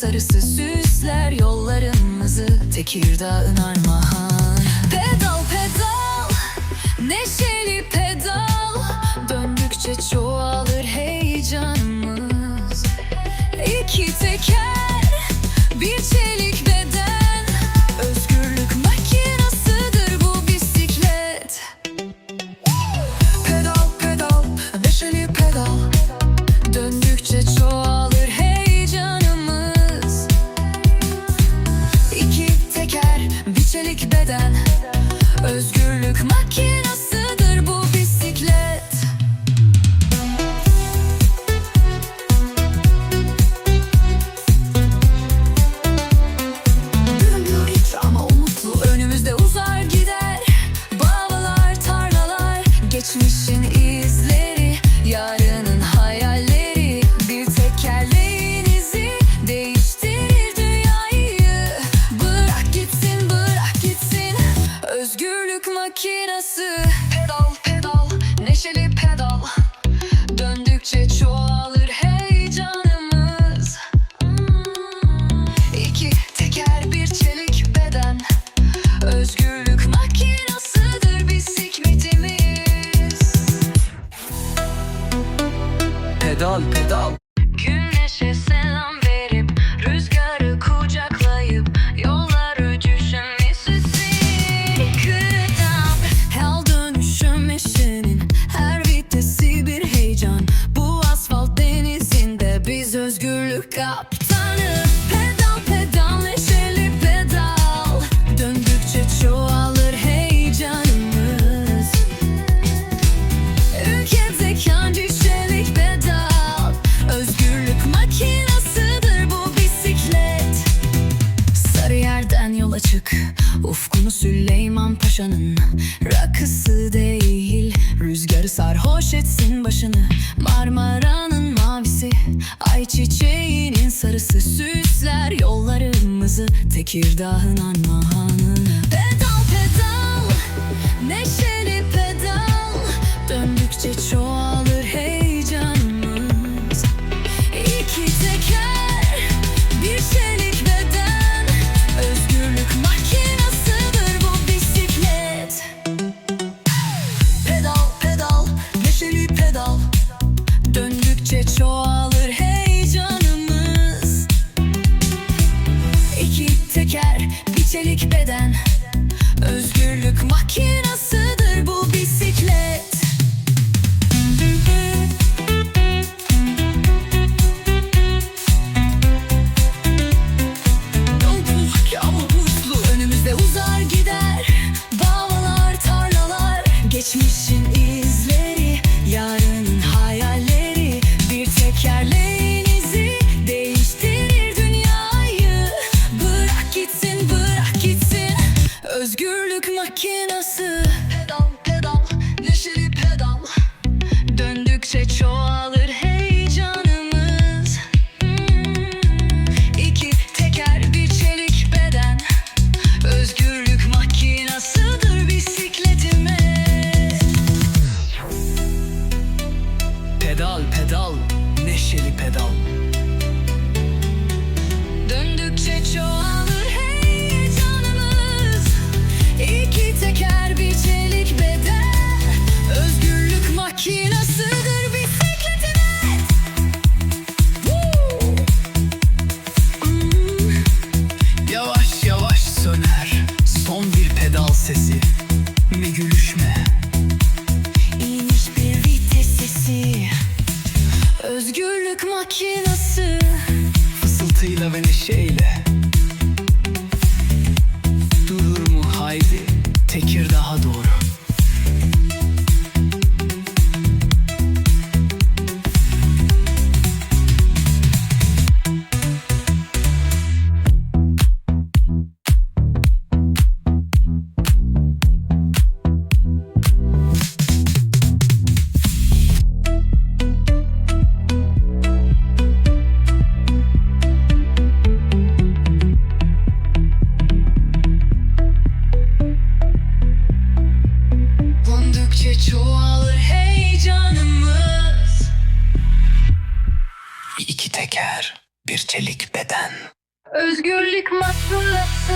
sarısı süsler yollarımızı. Tekirdağ'ın armağan. Pedal pedal neşeli pedal bisikleten Özgürlük makinasıdır bu bisiklet. Görünmüyor hiç ama umutlu önümüzde uzar gider. Bağlar tarlalar geçmişin makinası Pedal pedal neşeli pedal. Döndükçe çoğalır heyecanımız. Hmm. İki teker bir çelik beden. Özgürlük makinasıdır bisikletimiz Pedal pedal. Konu Süleyman Paşa'nın rakısı değil. Rüzgarı sarhoş etsin başını. Marmara'nın mavisi Ay çiçeğinin sarısı. Süsler yollarımızı Tekirdağ'ın anmahanı. dal, neşeli pedal. Özgürlük makinası. Fısıltıyla ve neşeyle. İki teker, bir çelik beden. Özgürlük makinası